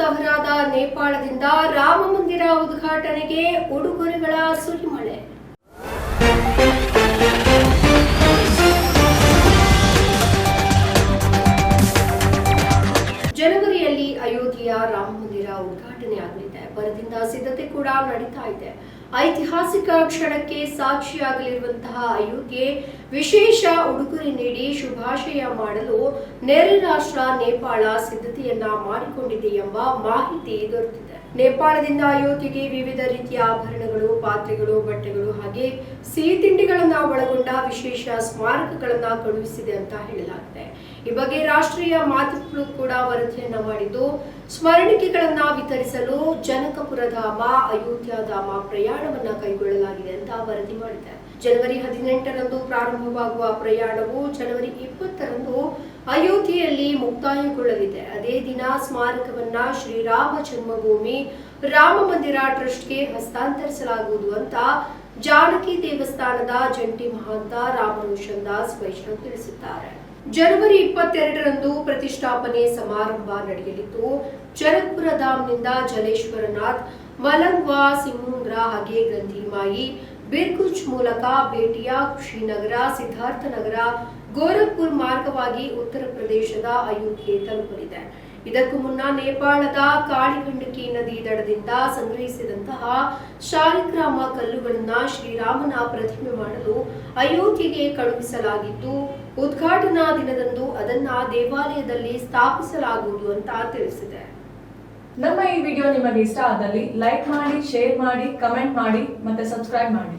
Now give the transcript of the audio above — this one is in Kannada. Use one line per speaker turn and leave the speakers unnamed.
ತವರಾದ ನೇಪಾಳದಿಂದ ರಾಮ ಮಂದಿರ ಉದ್ಘಾಟನೆಗೆ ಉಡುಗೊರೆಗಳ ಸುರಿಮಳೆ. ಅಯೋಧ್ಯೆಯ ರಾಮ ಮಂದಿರ ಉದ್ಘಾಟನೆ ಆಗಲಿದೆ. ಬರದಿಂದ ಸಿದ್ಧತೆ ಕೂಡ ನಡೀತಾ ಇದೆ. ಐತಿಹಾಸಿಕ ಕ್ಷಣಕ್ಕೆ ಸಾಕ್ಷಿಯಾಗಲಿರುವಂತಹ ಅಯೋಧ್ಯೆ ವಿಶೇಷ ಉಡುಗೊರೆ ನೀಡಿ ಶುಭಾಶಯ ಮಾಡಲು ನೆರೆ ರಾಷ್ಟ್ರ ನೇಪಾಳ ಸಿದ್ಧತೆಯನ್ನ ಮಾಡಿಕೊಂಡಿದೆ ಎಂಬ ಮಾಹಿತಿ ದೊರೆತಿದೆ. ನೇಪಾಳದಿಂದ ಅಯೋಧ್ಯೆಗೆ ವಿವಿಧ ರೀತಿಯ ಆಭರಣಗಳು, ಪಾತ್ರೆಗಳು, ಬಟ್ಟೆಗಳು ಹಾಗೆ ಸಿಹಿ ತಿಂಡಿಗಳನ್ನ ಒಳಗೊಂಡ ವಿಶೇಷ ಸ್ಮಾರಕಗಳನ್ನ ಕಳುಹಿಸಿದೆ ಅಂತ ಹೇಳಲಾಗಿದೆ. ಬಗ್ಗೆ ರಾಷ್ಟ್ರೀಯ ಮಾಧ್ಯಮಗಳು ಕೂಡ ವರದಿಯನ್ನ ಮಾಡಿದ್ದು. ಸ್ಮರಣಿಕೆಗಳನ್ನ ವಿತರಿಸಲು ಜನಕಪುರ ಧಾಮ ಅಯೋಧ್ಯ ಧಾಮ ಪ್ರಯಾಣವನ್ನ ಕೈಗೊಳ್ಳಲಾಗಿದೆ ಅಂತ ವರದಿ ಮಾಡಿದೆ. ಜನವರಿ ಹದಿನೆಂಟರಂದು ಪ್ರಾರಂಭವಾಗುವ ಪ್ರಯಾಣವು ಜನವರಿ ಇಪ್ಪತ್ತರಂದು ಅಯೋಧ್ಯೆಯಲ್ಲಿ ಮುಕ್ತಾಯಗೊಳ್ಳಲಿದೆ. ಅದೇ ದಿನ ಸ್ಮಾರಕವನ್ನ ಶ್ರೀರಾಮ ಜನ್ಮಭೂಮಿ, ರಾಮ ಮಂದಿರ ಟ್ರಸ್ಟ್ಗೆ ಹಸ್ತಾಂತರಿಸಲಾಗುವುದು ಅಂತ ಜಾನಕಿ ದೇವಸ್ಥಾನದ ಜಂಟಿ ಮಹಾಂತ ರಾಮರೋಷನ್ ದಾಸ್ ವೈಷ್ಣವ್ ತಿಳಿಸಿದ್ದಾರೆ. ಜನವರಿ ಇಪ್ಪತ್ತೆರಡರಂದು ಪ್ರತಿಷ್ಠಾಪನೆ ಸಮಾರಂಭ ನಡೆಯಲಿದ್ದು ಚರಕ್ಪುರ ಧಾಮ್ನಿಂದ ಜಲೇಶ್ವರನಾಥ್, ಮಲಂಗ್ವಾ ಸಿಮುಂದ್ರ ಹಾಗೆ ಗಂಧಿಮಾಯಿ ಬಿರ್ಕುಚ್ ಮೂಲಕ ಭೇಟಿಯಾ ಶ್ರೀನಗರ, ಸಿದ್ಧಾರ್ಥನಗರ, ಗೋರಖ್ಪುರ್ ಮಾರ್ಗವಾಗಿ ಉತ್ತರ ಪ್ರದೇಶದ ಅಯೋಧ್ಯೆ ತಲುಪಲಿದೆ. ಇದಕ್ಕೂ ಮುನ್ನ ನೇಪಾಳದ ಕಾಳಿಗಂಡಕಿ ನದಿ ದಡದಿಂದ ಸಂಗ್ರಹಿಸಿದಂತಹ ಶಾಲಿಗ್ರಾಮ ಕಲ್ಲುಗಳನ್ನ ಶ್ರೀರಾಮನ ಪ್ರತಿಮೆ ಮಾಡಲು ಅಯೋಧ್ಯೆಗೆ ಕಳುಹಿಸಲಾಗಿದ್ದು, ಉದ್ಘಾಟನಾ ದಿನದಂದು ಅದನ್ನ ದೇವಾಲಯದಲ್ಲಿ ಸ್ಥಾಪಿಸಲಾಗುವುದು ಅಂತ ತಿಳಿಸಿದೆ.
ನಮ್ಮ ಈ ವಿಡಿಯೋ ನಿಮಗೆ ಇಷ್ಟ ಆದಲ್ಲಿ ಲೈಕ್ ಮಾಡಿ, ಶೇರ್ ಮಾಡಿ, ಕಮೆಂಟ್ ಮಾಡಿ ಮತ್ತೆ ಸಬ್ಸ್ಕ್ರೈಬ್ ಮಾಡಿ.